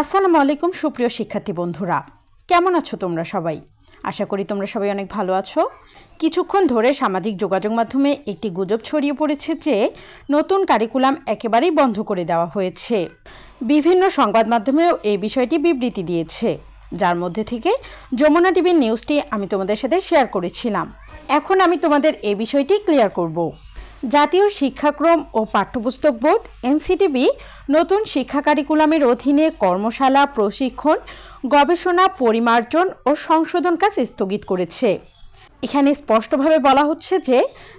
আসসালামু আলাইকুম, সুপ্রিয় শিক্ষার্থী বন্ধুরা। কেমন আছো তোমরা সবাই? আশা করি তোমরা সবাই অনেক ভালো আছো। কিছুক্ষণ ধরে সামাজিক যোগাযোগ মাধ্যমে একটি গুজব ছড়িয়ে পড়েছে যে, নতুন কারিকুলাম একেবারেই বন্ধ করে দেওয়া হয়েছে। বিভিন্ন সংবাদ মাধ্যমেও এই বিষয়টি বিবৃতি দিয়েছে। যার মধ্যে থেকে যমুনা টিভির নিউজটি আমি তোমাদের সাথে শেয়ার করেছিলাম। এখন আমি তোমাদের এই বিষয়টি ক্লিয়ার করব। জাতীয় শিক্ষাক্রম ও পাঠ্যপুস্তক বোর্ড, এনসিটিবি, নতুন শিক্ষা কারিকুলামের অধীনে কর্মশালা, প্রশিক্ষণ, গবেষণা, পরিমার্জন ও সংশোধন কাজ স্থগিত করেছে। এখানে স্পষ্টভাবে বলা হচ্ছে যে,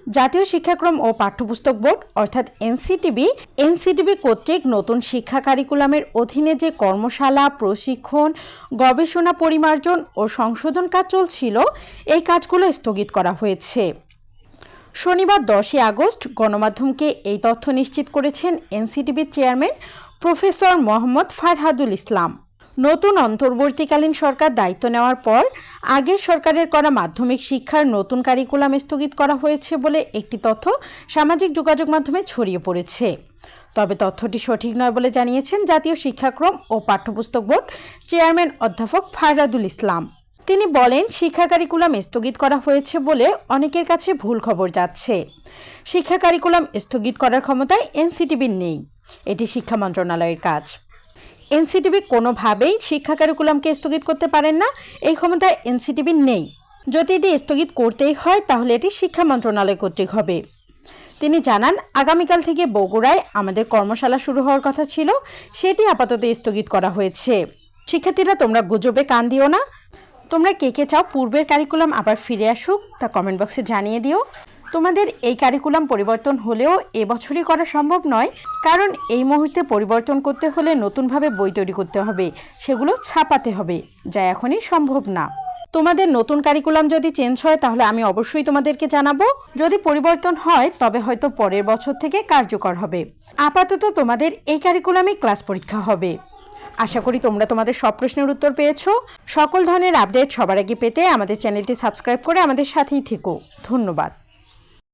জাতীয় শিক্ষাক্রম ও পাঠ্যপুস্তক বোর্ড, অর্থাৎ এনসিটিবি এনসিটিবি কর্তৃক নতুন শিক্ষা কারিকুলামের অধীনে যে কর্মশালা, প্রশিক্ষণ, গবেষণা, পরিমার্জন ও সংশোধন কাজ চলছিল, এই কাজগুলো স্থগিত করা হয়েছে। শনিবার দশই আগস্ট গণমাধ্যমকে এই তথ্য নিশ্চিত করেছেন এনসিটিভির চেয়ারম্যান প্রফেসর মোহাম্মদ ফারহাদুল ইসলাম। নতুন অন্তর্বর্তীকালীন সরকার দায়িত্ব নেওয়ার পর আগের সরকারের করা মাধ্যমিক শিক্ষার নতুন কারিকুলাম স্থগিত করা হয়েছে বলে একটি তথ্য সামাজিক যোগাযোগ মাধ্যমে ছড়িয়ে পড়েছে। তবে তথ্যটি সঠিক নয় বলে জানিয়েছেন জাতীয় শিক্ষাক্রম ও পাঠ্যপুস্তক বোর্ড চেয়ারম্যান অধ্যাপক ফারহাদুল ইসলাম। তিনি বলেন, শিক্ষা কারিকুলাম স্থগিত করা হয়েছে বলে অনেকের কাছে ভুল খবর যাচ্ছে। শিক্ষা কারিকুলাম স্থগিত করার ক্ষমতায় এনসিটিভির নেই। এটি শিক্ষা মন্ত্রণালয়ের কাজ। এনসিটিভি কোনোভাবেই শিক্ষা কারিকুলামকে স্থগিত করতে পারেন না। এই ক্ষমতা এনসিটিভির নেই। যদি এটি স্থগিত করতেই হয়, তাহলে এটি শিক্ষা মন্ত্রণালয় কর্তৃক হবে। তিনি জানান, আগামীকাল থেকে বগুড়ায় আমাদের কর্মশালা শুরু হওয়ার কথা ছিল। সেটি আপাতত স্থগিত করা হয়েছে। শিক্ষার্থীরা তোমরা গুজবে কান দিও না। তোমরা কে কে চাও পূর্বের কারিকুলাম আবার ফিরে আসুক, তা কমেন্ট বক্সে জানিয়ে দিও। তোমাদের এই কারিকুলাম পরিবর্তন হলেও এবছরই করা সম্ভব নয়, কারণ এই মুহূর্তে পরিবর্তন করতে হলে নতুনভাবে বই তৈরি করতে হবে, সেগুলো ছাপাতে হবে, যা এখনই সম্ভব না। তোমাদের নতুন কারিকুলাম যদি চেঞ্জ হয়, তাহলে আমি অবশ্যই তোমাদেরকে জানাব। যদি পরিবর্তন হয়, তবে হয়তো পরের বছর থেকে কার্যকর হবে। আপাতত তোমাদের এই কারিকুলামে ক্লাস পরীক্ষা হবে। আশা করি তোমরা তোমাদের সব প্রশ্নের উত্তর পেয়েছ। সকল ধরনের আপডেট সবার আগে পেতে আমাদের চ্যানেলটি সাবস্ক্রাইব করে আমাদের সাথেই থেকো। ধন্যবাদ।